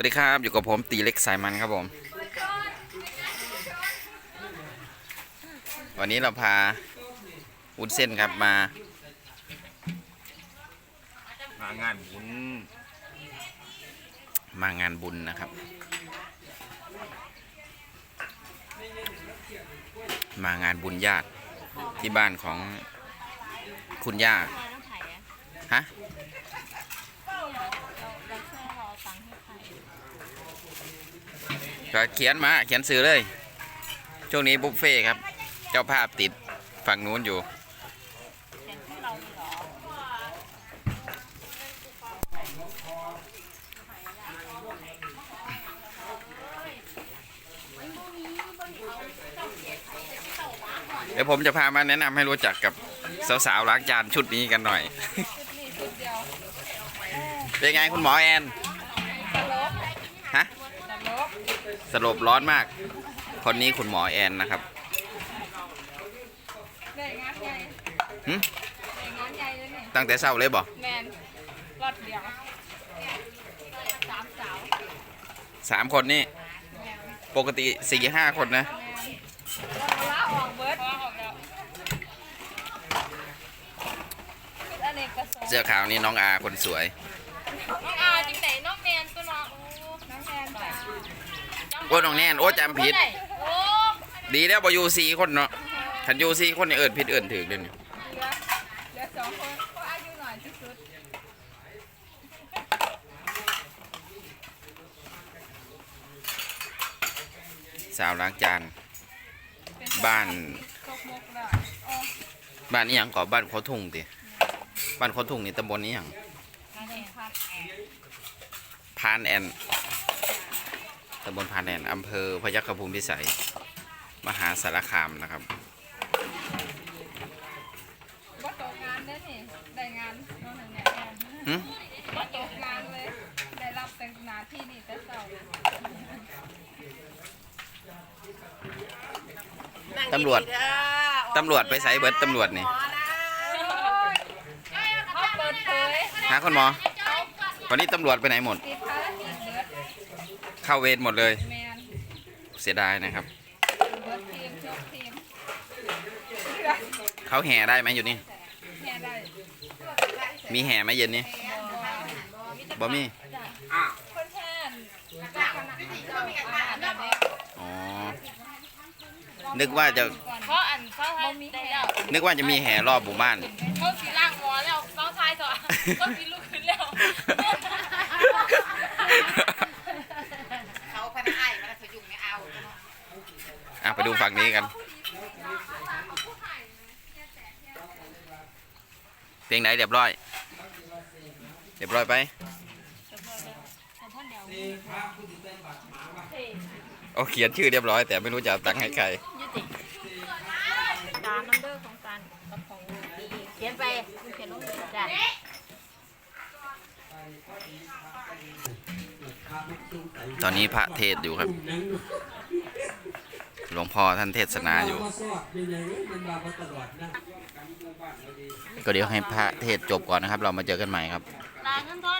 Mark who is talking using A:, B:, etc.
A: วัสดีครับ อยู่กับผมตีเล็กสายมันครับผม วันนี้เราพาวุ้นเส้นครับมา
B: มางานบุญ
A: มางานบุญนะครับ มางานบุญญาติที่บ้านของคุณย่าฮะ
C: เราเราแค่รอตังค์ให้ใคร
A: ก็เขียนมาเขียนซื้อเลย ช่วงนี้บุฟเฟ่ต์ครับ เจ้าภาพติดฝั่งนู้นอยู่
C: เขียนชื่อเราเลยเหรอ
A: เดี๋ยวผมจะพามาแนะนำให้รู้จักกับสาวๆล้างจานชุดนี้กันหน่อย
C: ชุดนี้ชุดเดียว
A: เป็นไงคุณหมอแอน
C: ตลก
A: ฮะ
C: ตลก
A: สลบร้อนมาก คนนี้คุณหมอแอนนะครับ
C: ได้งานใหญ่
A: หึ
C: ได้งานใหญ่เลยเนี่ย
A: ตั้งแต่เศร้าเลยบอก
C: แมนรอดเดียวสามสาว
A: สามคนนี่
C: แมน
A: ปกติสี่ห้าคนนะ
C: แมนลาออกเบิร์ดออกแล้วชุดอเนกประสงค์
A: เสื้อขาวนี่น้องอาคนสวย
C: น้องอาจังไหนน้องแมนตัวน้องน้องแมนจ้ะ
A: โอ้น้องแนนโอ้จำผิด
C: โอ้
A: ดีแล้วบอยู่สี่คนเนาะขันอยู่สี่คนนี่เอิญผิดเอิญถือเลยเนี่ย
C: เหลือเหลือสองคนก็อายุหน่อยที่สุด
A: สาวล้างจาน บ้าน
C: ตกมกได้อ๋อ
A: บ้านนี้ยังก่อบ้านโคทุ่งติบ้านโคทุ่งนี่ตำบลนี้ยัง
C: การแข่งขัน
A: พานแอนตำบลพานแอนอำเภอพยัคฆภูมิพิสัย มหาสารคามนะครับ
C: ว่าตกงานได้อนี่ได้งานน้องหนึ่งเนี่ยแอน
A: หึ
C: ว่าตกงานเลย ได้รับแต่งหนาที่นี่แต่เสาร์
A: ตำรวจ ตำรวจไปใส่เบิร์ดตำรวจนี่
C: เขาเปิดเผย
A: หาคุณหมอ วันนี้ตำรวจไปไหนหมด
C: ติดภารกิจเบิร์ด
A: เข้าเวรหมดเลย
C: แมน
A: เสียดายนะครับ
C: เบิร์ดทีมยกทีม
A: เขาแห่ได้ไหมอยู่นี่
C: แม่ได้
A: มีแห่ไหมเย็นนี้บ่มี
C: คนแทนก็คณะเจ้าอาหารแบบนี้
A: อ๋อ นึกว่าจะ
D: เพราะอันเศร้าไทยได้แล้ว
A: นึกว่าจะมีแห่รอบหมู่บ้าน
D: เขาสีล่างหมอแล้วเศร้าไทยต่อก็สีลุกขึ้นแล้ว
E: เขาพนักไอ้มันสยุงไม่เอา
A: อะไปดูฝั่งนี้กันเพลงไหนเรียบร้อย เรียบร้อยไป โอ้เขียนชื่อเรียบร้อยแต่ไม่รู้จะเอาตังค์ให้ใคร
C: ตามนัมเบอร์ของตันกับของเขียนไปเขียนลงจ้ะ
A: ตอนนี้พระเทศอยู่ครับ หลวงพ่อท่านเทศนาอยู่ ก็เดี๋ยวให้พระเทศจบก่อนนะครับ เรามาเจอกันใหม่ครับ